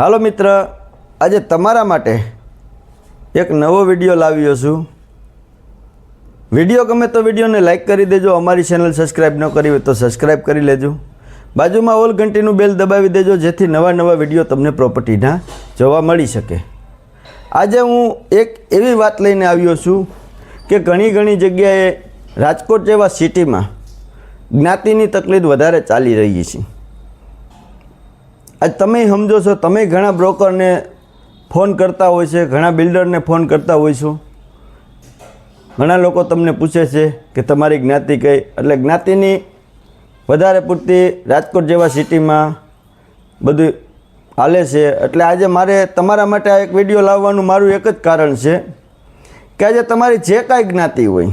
હાલો મિત્ર, આજે તમારા માટે એક નવો વીડિયો લાવ્યો છું. વીડિયો ગમે તો વિડીયોને લાઇક કરી દેજો, અમારી ચેનલ સબસ્ક્રાઈબ ન કરી હોય તો સબસ્ક્રાઈબ કરી લેજો. બાજુમાં ઓલ ઘંટીનું બેલ દબાવી દેજો, જેથી નવા નવા વીડિયો તમને પ્રોપર્ટીના જોવા મળી શકે. આજે હું એક એવી વાત લઈને આવ્યો છું કે ઘણી ઘણી જગ્યાએ રાજકોટ જેવા સિટીમાં જ્ઞાતિની તકલીફ વધારે ચાલી રહી છે. આજ તમે સમજો છો, તમે ઘણા બ્રોકરને ફોન કરતા હોય છે, ઘણા બિલ્ડરને ફોન કરતા હોય છો. ઘણા લોકો તમને પૂછે છે કે તમારી જ્ઞાતિ કઈ, એટલે જ્ઞાતિની વધારે પૂરતી રાજકોટ જેવા સિટીમાં બધું હાલે છે. એટલે આજે મારે તમારા માટે આ એક વીડિયો લાવવાનું મારું એક જ કારણ છે કે આજે તમારી જે કાંઈ જ્ઞાતિ હોય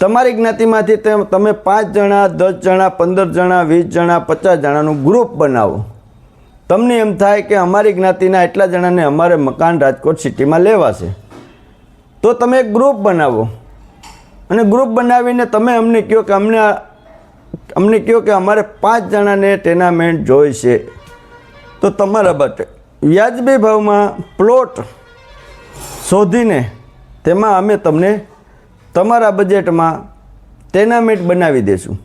તમારી જ્ઞાતિમાંથી તમે પાંચ જણા, દસ જણા, પંદર જણા, વીસ જણા, પચાસ જણાનું ગ્રુપ બનાવો. તમને એમ થાય કે અમારી જ્ઞાતિના એટલા જણાને અમારે મકાન રાજકોટ સિટીમાં લેવાશે. તો તમે એક ગ્રુપ બનાવો. અને ગ્રુપ બનાવીને તમે અમને કહો કે અમને અમને કહો કે અમારે પાંચ જણાને ટેનામેન્ટ જોઈશે. તો તમારા માટે વ્યાજબી ભાવમાં પ્લોટ શોધીને તેમાં અમે તમને તમારા બજેટમાં ટેનામેન્ટ બનાવી દઈશું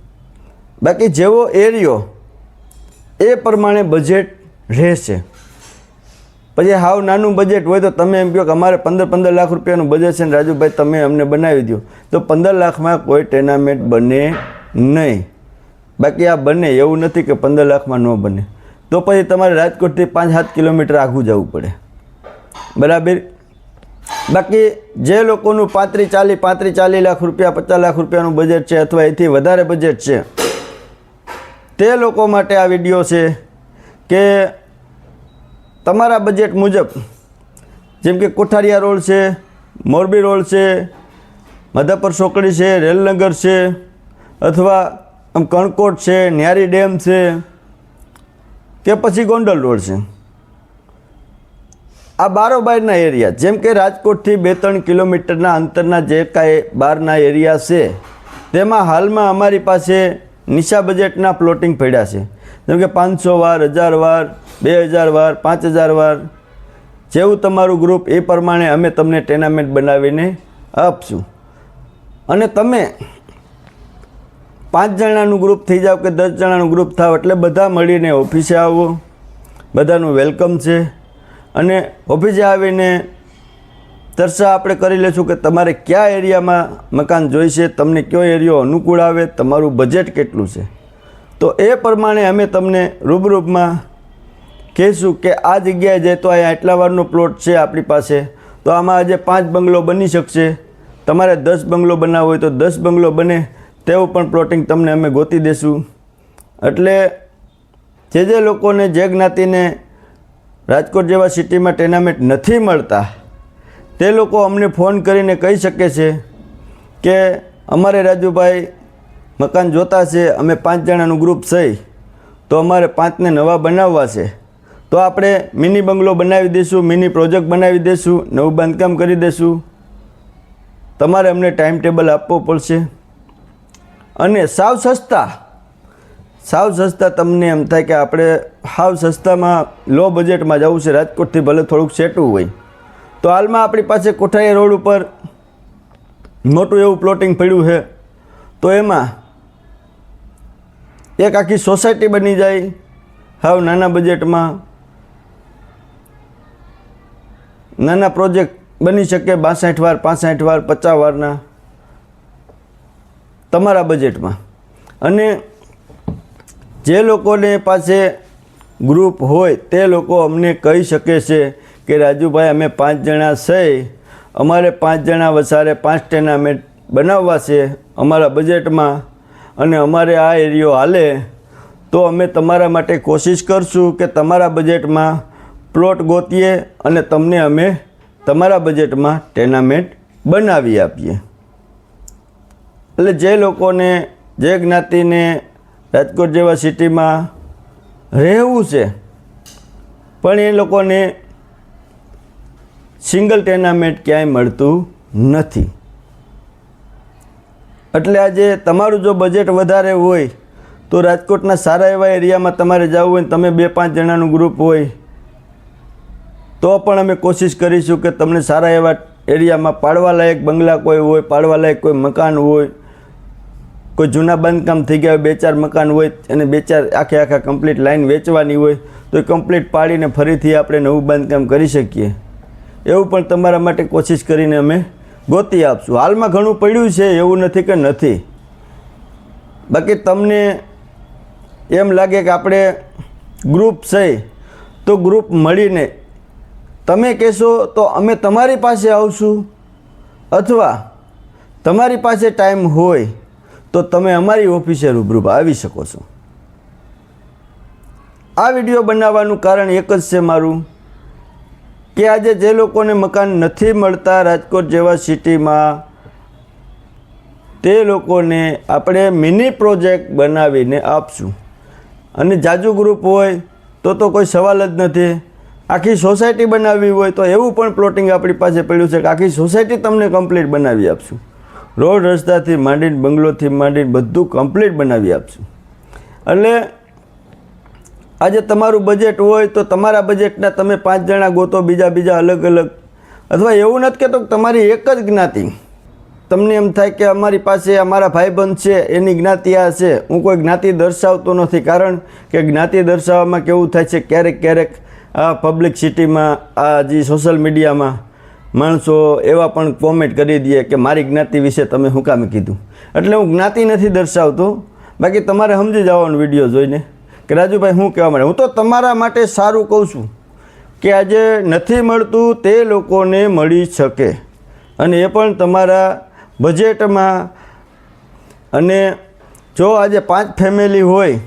બાકી જેવો એરિયો એ પ્રમાણે બજેટ રહેશે. પછી હાવ નાનું બજેટ હોય તો તમે એમ કહો કે અમારે પંદર પંદર લાખ રૂપિયાનું બજેટ છે ને રાજુભાઈ તમે અમને બનાવી દો તો પંદર લાખમાં કોઈ ટેનામેન્ટ બને નહીં. બાકી આ બને એવું નથી કે પંદર લાખમાં ન બને. તો પછી તમારે રાજકોટથી પાંચ સાત કિલોમીટર આઘું જવું પડે. બરાબર? બાકી જે લોકોનું પાંત્રીસ ચાલીસ પાંત્રીસ ચાલીસ લાખ રૂપિયા, પચાસ લાખ રૂપિયાનું બજેટ છે અથવા એથી વધારે બજેટ છે, તે લોકો માટે આ વીડિયો છે કે તમારા બજેટ મુજબ, જેમ કે કોઠારિયા રોડ છે, મોરબી રોડ છે મધાપર ચોકડી છે, રેલનગર છે, અથવા આમ કણકોટ છે, ન્યારી ડેમ છે, કે પછી ગોંડલ રોડ છે. આ બારોબારના એરિયા, જેમ કે રાજકોટથી બે ત્રણ કિલોમીટરના અંતરના જે કાંઈ બહારના એરિયા છે, તેમાં હાલમાં અમારી પાસે નિશા બજેટના પ્લોટિંગ પડ્યા છે. જેમ કે પાંચસો વાર, હજાર વાર, બે હજાર વાર, પાંચ હજાર વાર, જેવું તમારું ગ્રુપ એ પ્રમાણે અમે તમને ટેનામેન્ટ બનાવીને આપશું. અને તમે પાંચ જણાનું ગ્રુપ થઈ જાઓ કે દસ જણાનું ગ્રુપ થાવ એટલે બધા મળીને ઓફિસે આવો. બધાનું વેલકમ છે. અને ઓફિસે આવીને ચર્ચા આપણે કરી લેશું કે તમારે કયા એરિયામાં મકાન જોઈશે, તમને કયો એરિયો અનુકૂળ આવે, તમારું બજેટ કેટલું છે. તો એ પ્રમાણે અમે તમને રૂબરૂપમાં કહીશું કે આ જગ્યાએ જાય તો અહીંયા એટલા વારનો પ્લોટ છે આપણી પાસે, તો આમાં આજે પાંચ બંગલો બની શકશે. તમારે દસ બંગલો બનાવવો હોય તો દસ બંગલો બને, તેવું પણ પ્લોટિંગ તમને અમે ગોતી દઈશું એટલે જે જે લોકોને, જે જ્ઞાતિને રાજકોટ જેવા સિટીમાં ટેનામેન્ટ નથી મળતા. તે લોકો અમને ફોન કરીને કહી શકે છે કે અમારે રાજુભાઈ મકાન જોતા છે, અમે પાંચ જણાનું ગ્રુપ છે. તો અમારે પાંચને નવા બનાવવા છે. તો આપણે મિની બંગલો બનાવી દઈશું મિની પ્રોજેક્ટ બનાવી દઈશું નવું બાંધકામ કરી દઈશું તમારે અમને ટાઈમ ટેબલ આપવો પડશે. અને સાવ સસ્તા સાવ સસ્તા તમને એમ થાય કે આપણે સાવ સસ્તામાં લો બજેટમાં જવું છે, રાજકોટથી ભલે થોડુંક સેટું હોય. તો હાલમાં આપણી પાસે કોઠારી રોડ ઉપર મોટું એવું પ્લોટિંગ પડ્યું છે. તો એમાં એક આખી સોસાયટી બની જાય, હાવ નાના બજેટમાં. નાના પ્રોજેક્ટ બની શકે બાસઠ વાર, પાસઠ વાર, પચાસ વારના તમારા બજેટમાં. અને જે લોકોને પાસે ગ્રુપ હોય તે લોકો અમને કહી શકે છે કે, રાજુભાઈ, અમે પાંચ જણા છે. અમારે પાંચ જણા વસારે પાંચ ટેનામેન્ટ બનાવવા છે અમારા બજેટમાં અને અમારે આ એરિયો હાલે. તો અમે તમારા માટે કોશિશ કરશું કે તમારા બજેટમાં પ્લોટ ગોતીએ અને તમને અમે તમારા બજેટમાં ટેનામેન્ટ બનાવી આપીએ. એટલે જે લોકોને, જે જ્ઞાતિને રાજકોટ જેવા સિટીમાં રહેવું છે. પણ એ લોકોને સિંગલ ટેનામેન્ટ ક્યાંય મળતું નથી. એટલે આજે તમારું જો બજેટ વધારે હોય, તો રાજકોટના સારા એવા એરિયામાં તમારે જવું હોય તમે બે પાંચ જણાનું ગ્રુપ હોય, તો પણ અમે કોશિશ કરીશું કે તમને સારા એવા એરિયામાં પાડવાલાયક બંગલા કોઈ હોય, પાડવાલાયક કોઈ મકાન હોય કોઈ જૂના બાંધકામ થઈ ગયા હોય, બે ચાર મકાન હોય અને બે ચાર આખે આખા કમ્પ્લીટ લાઈન વેચવાની હોય, તો એ કમ્પ્લીટ પાડીને ફરીથી આપણે નવું બાંધકામ કરી શકીએ. એવું પણ તમારા માટે કોશિશ કરીને અમે ગોતી આપશું. હાલમાં ઘણું પડ્યું છે, એવું નથી કે નથી. બાકી તમને એમ લાગે કે આપણે ગ્રુપ છે, તો ગ્રુપ મળીને તમે કહેશો તો અમે તમારી પાસે આવશું? અથવા તમારી પાસે ટાઈમ હોય તો તમે અમારી ઓફિસે રૂબરૂ આવી શકો છો. આ વીડિયો બનાવવાનું કારણ એક જ છે મારું, કે આજે જે લોકોને મકાન નથી મળતા રાજકોટ જેવા સિટીમાં તે લોકોને આપણે મિની પ્રોજેક્ટ બનાવીને આપશું. અને જાજુ ગ્રુપ હોય તો તો કોઈ સવાલ જ નથી. આખી સોસાયટી બનાવવી હોય તો એવું પણ પ્લોટિંગ આપણી પાસે પડ્યું છે કે આખી સોસાયટી તમને કમ્પ્લીટ બનાવી આપશું. રોડ રસ્તાથી માંડીને બંગલોથી માંડીને બધું કમ્પ્લીટ બનાવી આપશું. એટલે આજે તમારું બજેટ હોય તો તમારા બજેટના તમે પાંચ જણા ગોતો, બીજા બીજા અલગ અલગ. અથવા એવું નથી કહેતો કે તમારી એક જ જ્ઞાતિ. તમને એમ થાય કે અમારી પાસે અમારા ભાઈબંધ છે, એની જ્ઞાતિ આ છે. હું કોઈ જ્ઞાતિ દર્શાવતો નથી. કારણ કે જ્ઞાતિ દર્શાવવામાં કેવું થાય છે? ક્યારેક ક્યારેક આ પબ્લિક સિટીમાં આ જે સોશિયલ મીડિયામાં માણસો એવા પણ કોમેન્ટ કરી દે કે મારી જ્ઞાતિ વિશે તમે શું કામે કીધું? એટલે હું જ્ઞાતિ નથી દર્શાવતો. બાકી તમારે સમજી જવાનું વીડિયો જોઈને કે રાજુભાઈ હું કહેવા માંડે? હું તો તમારા માટે સારું કહું છું કે આજે નથી મળતું તે લોકોને મળી શકે. અને એ પણ તમારા બજેટમાં અને જો આજે પાંચ ફેમિલી હોય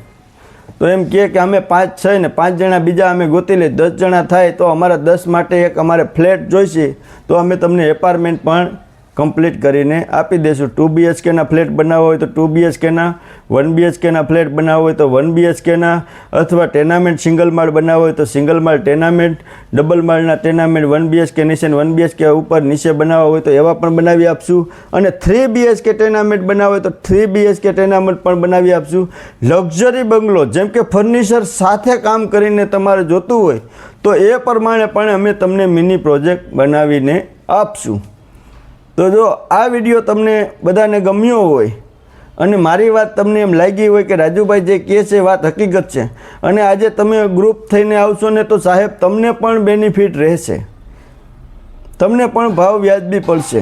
તો એમ કહે કે અમે પાંચ છે ને પાંચ જણા બીજા અમે ગોતી લઈએ. દસ જણા થાય તો અમારા દસ માટે એક અમારે ફ્લેટ જોઈશે. તો અમે તમને એપાર્ટમેન્ટ પણ કમ્પ્લીટ કરીને આપી દઈશું ટુ બીએચકેના ફ્લેટ બનાવવા હોય તો ટુ બીએચકેના વન બીએચકેના ફ્લેટ બનાવવા હોય તો વન બીએચકેના અથવા ટેનામેન્ટ સિંગલ માળ બનાવવા હોય તો સિંગલ માળ ટેનામેન્ટ ડબલ માળના ટેનામેન્ટ વન બીએચકે નીચે વન બીએચકે ઉપર નીચે બનાવવા હોય તો એવા પણ બનાવી આપશું. અને થ્રી બીએચકે ટેનામેન્ટ બનાવવા હોય તો થ્રી બીએચકે ટેનામેન્ટ પણ બનાવી આપશું. લક્ઝરી બંગલો, જેમ કે ફર્નિચર સાથે કામ કરીને તમારે જોતું હોય, તો એ પ્રમાણે પણ અમે તમને મિની પ્રોજેક્ટ બનાવીને આપશું. તો જો આ વીડિયો તમને બધાને ગમ્યો હોય અને મારી વાત તમને એમ લાગી હોય કે રાજુભાઈ જે કહે છે વાત હકીકત છે અને આજે તમે ગ્રુપ થઈને આવશો ને તો સાહેબ તમને પણ બેનિફિટ રહેશે. તમને પણ ભાવ વ્યાજબી પડશે.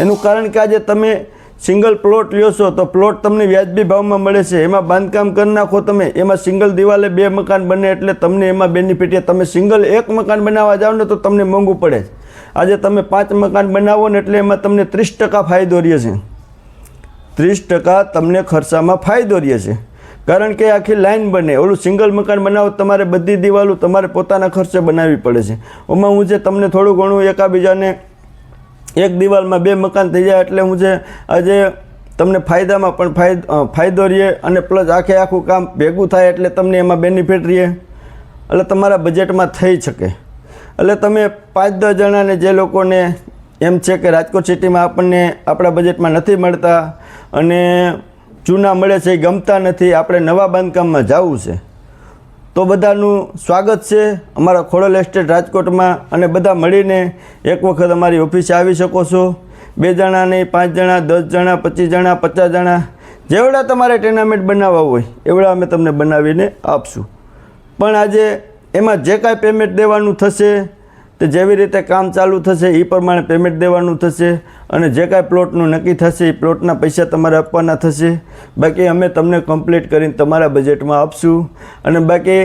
એનું કારણ કે આજે તમે સિંગલ પ્લોટ લ્યો છો તો પ્લોટ તમને વ્યાજબી ભાવમાં મળે છે. એમાં બાંધકામ કરી નાખો તમે. એમાં સિંગલ દિવાલે બે મકાન બને એટલે તમને એમાં બેનિફિટ છે. તમે સિંગલ એક મકાન બનાવવા જાઓ ને તો તમને મોંઘું પડે. આજે તમે પાંચ મકાન બનાવો ને એટલે એમાં તમને ત્રીસ ટકા ફાયદો રહે છે. ત્રીસ ટકા તમને ખર્ચામાં ફાયદો રહે છે. કારણ કે આખી લાઈન બને. ઓલું સિંગલ મકાન બનાવો તમારે બધી દિવાલો તમારે પોતાના ખર્ચે બનાવવી પડે છે. ઓમાં હું જે તમને થોડું ઘણું એકાબીજાને એક દિવાલમાં બે મકાન થઈ જાય એટલે હું જે આજે તમને ફાયદામાં પણ ફાયદો રહે અને પ્લસ આખે આખું કામ ભેગું થાય એટલે તમને એમાં બેનિફિટ રહે. એટલે તમારા બજેટમાં થઈ શકે. એટલે તમે પાંચ દસ જણાને જે લોકોને એમ છે કે રાજકોટ સિટીમાં આપણને આપણા બજેટમાં નથી મળતા અને જૂના મળે છે એ ગમતા નથી, આપણે નવા બાંધકામમાં જવું છે, તો બધાનું સ્વાગત છે. અમારા ખોડલ એસ્ટેટ રાજકોટમાં અને બધા મળીને એક વખત અમારી ઓફિસે આવી શકો છો. બે જણા નહીં, પાંચ જણા, દસ જણા, પચીસ જણા, પચાસ જણા, જેવડા તમારે ટેનામેન્ટ બનાવવા હોય, એવડા અમે તમને બનાવીને આપશું. પણ આજે એમાં જે કાંઈ પેમેન્ટ દેવાનું થશે, તે જેવી રીતે કામ ચાલુ થશે એ પ્રમાણે પેમેન્ટ દેવાનું થશે અને જે કાંઈ પ્લોટનું નક્કી થશે એ પ્લોટના પૈસા તમારે આપવાના થશે. બાકી અમે તમને કમ્પ્લીટ કરીને તમારા બજેટમાં આપશું. અને બાકી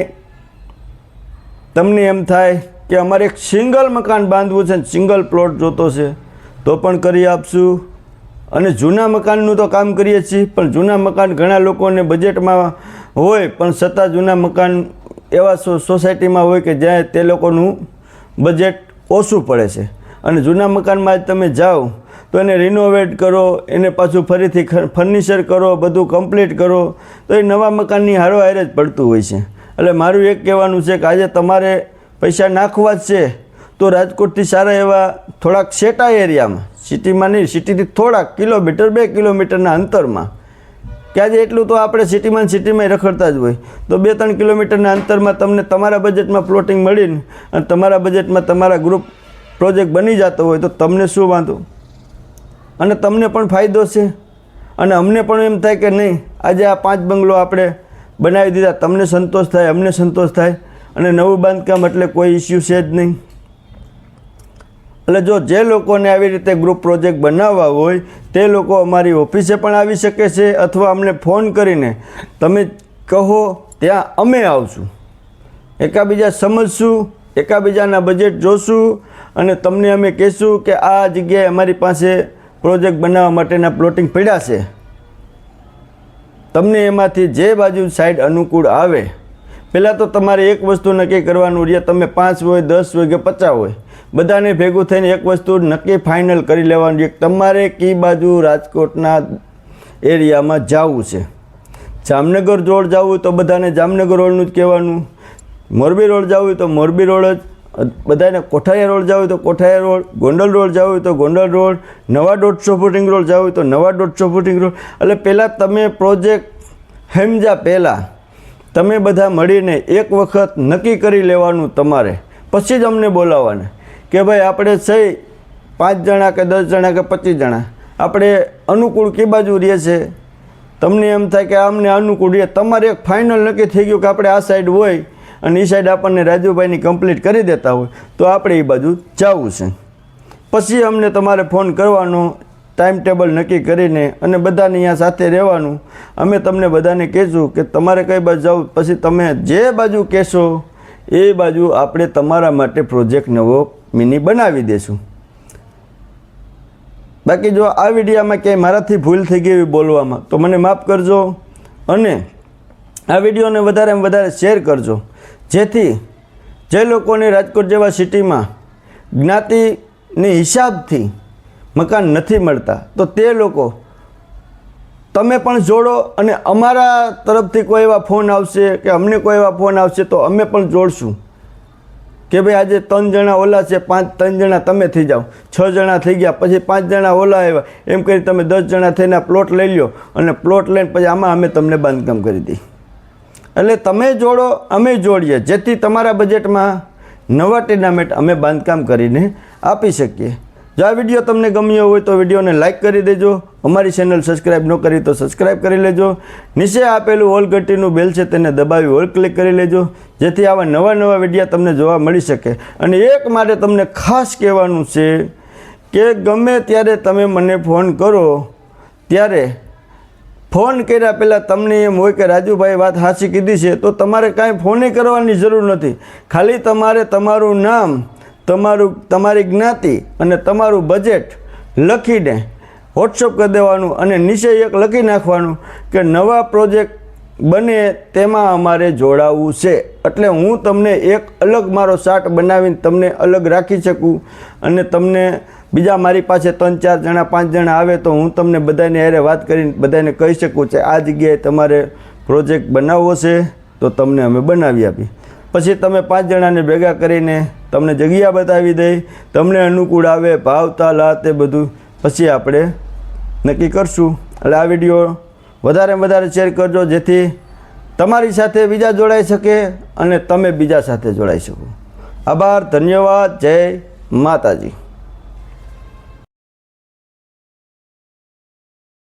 તમને એમ થાય કે અમારે એક સિંગલ મકાન બાંધવું છે સિંગલ પ્લોટ જોતો છે, તો પણ કરી આપશું. અને જૂના મકાનનું તો કામ કરીએ છીએ, પણ જૂના મકાન ઘણા લોકોને બજેટમાં હોય, પણ છતાં જૂના મકાન એવા સોસાયટીમાં હોય કે જ્યાં તે લોકોનું બજેટ ઓછું પડે છે. અને જૂના મકાનમાં જ તમે જાઓ, તો એને રિનોવેટ કરો, એને પાછું ફરીથી ફર્નિચર કરો, બધું કમ્પ્લીટ કરો, તો એ નવા મકાનની હારોહારે જ પડતું હોય છે. એટલે મારું એક કહેવાનું છે કે આજે તમારે પૈસા નાખવા જ છે, તો રાજકોટથી સારા એવા થોડાક સેટા એરિયામાં, સિટીમાં નહીં, સિટીથી થોડાક કિલોમીટર, બે કિલોમીટરના અંતરમાં કે આજે એટલું તો આપણે સિટીમાં સિટીમાં રખડતા જ હોય. તો બે ત્રણ કિલોમીટરના અંતરમાં તમને તમારા બજેટમાં પ્લોટિંગ મળીને અને તમારા બજેટમાં તમારા ગ્રુપ પ્રોજેક્ટ બની જતો હોય તો તમને શું વાંધો? અને તમને પણ ફાયદો છે. અને અમને પણ એમ થાય કે નહીં, આજે આ પાંચ બંગલો આપણે બનાવી દીધા, તમને સંતોષ થાય, અમને સંતોષ થાય. અને નવું બાંધકામ એટલે કોઈ ઇસ્યુ છે જ નહીં. એટલે જો જે લોકોને આવી રીતે ગ્રુપ પ્રોજેક્ટ બનાવવા હોય તે લોકો અમારી ઓફિસે પણ આવી શકે છે અથવા અમને ફોન કરીને તમે કહો, ત્યાં અમે આવશું. એકાબીજા સમજશું, એકાબીજાના બજેટ જોશું અને તમને અમે કહીશું કે આ જગ્યાએ અમારી પાસે પ્રોજેક્ટ બનાવવા માટેના પ્લોટિંગ પડ્યા છે. તમને એમાંથી જે બાજુ સાઈડ અનુકૂળ આવે, પહેલાં તો તમારે એક વસ્તુ નક્કી કરવાનું રહે તમે પાંચ હોય, દસ હોય કે પચાસ હોય. બધાને ભેગું થઈને એક વસ્તુ નક્કી ફાઇનલ કરી લેવાની. કે તમારે કઈ બાજુ રાજકોટના એરિયામાં જવું છે. જામનગર રોડ જવું તો બધાને જામનગર રોડનું જ કહેવાનું. મોરબી રોડ જવું તો મોરબી રોડ જ. બધાને કોઠાયા રોડ જવું તો કોઠાયા રોડ. ગોંડલ રોડ જવું તો ગોંડલ રોડ. નવા દોઢસો ફૂટિંગ રોડ જવું તો નવા દોઢસો ફૂટિંગ રોડ. એટલે પહેલાં તમે પ્રોજેક્ટ હેમજા પહેલાં તમે બધા મળીને એક વખત નક્કી કરી લેવાનું તમારે. પછી જ અમને બોલાવવાના. કે ભાઈ આપણે છે પાંચ જણા કે દસ જણા કે પચીસ જણા, આપણે અનુકૂળ કે બાજુ રહે છે? તમને એમ થાય કે અમને અનુકૂળ રહે. તમારે એક ફાઇનલ નક્કી થઈ ગયું કે આપણે આ સાઈડ હોય અને એ સાઈડ આપણને રાજુભાઈની કમ્પ્લીટ કરી દેતા હોય, તો આપણે એ બાજુ જવું છે. પછી અમને તમારે ફોન કરવાનો ટાઈમ ટેબલ નક્કી કરીને અને બધાને અહીંયા સાથે રહેવાનું. અમે તમને બધાને કહેશું કે તમારે કઈ બાજુ જાવ, પછી તમે જે બાજુ કહેશો, એ બાજુ આપણે તમારા માટે પ્રોજેક્ટ નવો મિની બનાવી દેશું. બાકી જો આ વિડીયોમાં ક્યાંય મારાથી ભૂલ થઈ ગઈ બોલવામાં, તો મને માફ કરજો અને આ વિડીયોને વધારે વધારે શેર કરજો. જેથી જે લોકોને રાજકોટ જેવા સિટીમાં જ્ઞાતિની હિસાબથી મકાન નથી મળતા, તો તે લોકો તમે પણ જોડો અને અમારા તરફથી કોઈ એવા ફોન આવશે કે અમને કોઈ એવા ફોન આવશે તો અમે પણ જોડશું. કે ભાઈ આજે ત્રણ જણા ઓલા છે, પાંચ, ત્રણ જણા તમે થઈ જાઓ. છ જણા થઈ ગયા, પછી પાંચ જણા ઓલા આવ્યા. એમ કરી તમે દસ જણા થઈને પ્લોટ લઈ લો અને પ્લોટ લઈને પછી આમાં અમે તમને બાંધકામ કરી દઈએ. એટલે તમે જોડો, અમે જોડીએ. જેથી તમારા બજેટમાં નવા ટેનામેન્ટ અમે બાંધકામ કરીને આપી શકીએ. જો આ વીડિયો તમને ગમ્યો હોય તો વિડીયોને લાઇક કરી દેજો. અમારી ચેનલ સબસ્ક્રાઈબ ન કરી તો સબસ્ક્રાઈબ કરી લેજો. નીચે આપેલું ઓલ બેલ છે તેને દબાવી ઓલ ક્લિક કરી લેજો. જેથી આવા નવા નવા વિડીયા તમને જોવા મળી શકે. અને એક માટે તમને ખાસ કહેવાનું છે કે ગમે ત્યારે તમે મને ફોન કરો, ત્યારે ફોન કર્યા પહેલાં તમને એમ હોય કે રાજુભાઈ વાત સાચી કીધી છે, તો તમારે કાંઈ ફોને કરવાની જરૂર નથી. ખાલી તમારે તમારું નામ, તમારું, તમારી જ્ઞાતિ અને તમારું બજેટ લખીને વોટ્સઅપ કરી દેવાનું અને નીચે એક લખી નાખવાનું કે નવા પ્રોજેક્ટ બને તેમાં અમારે જોડાવવું છે. એટલે હું તમને એક અલગ મારો ચાર્ટ બનાવીને તમને અલગ રાખી શકું અને તમને બીજા મારી પાસે ત્રણ ચાર જણા, પાંચ જણા આવે તો હું તમને બધાને હારે વાત કરીને બધાને કહી શકું છે, આ જગ્યાએ તમારે પ્રોજેક્ટ બનાવવો છે તો તમને અમે બનાવી આપી પછી તમે પાંચ જણાને ભેગા કરીને તમને જગ્યા બતાવી દઈ, તમને અનુકૂળ આવે, ભાવતા લા તે બધું. પછી આપણે નક્કી કરશું. એટલે આ વીડિયો વધારે વધારે શેર કરજો, જેથી તમારી સાથે બીજા જોડાઈ શકે અને તમે બીજા સાથે જોડાઈ શકો. આભાર, ધન્યવાદ, જય માતાજી.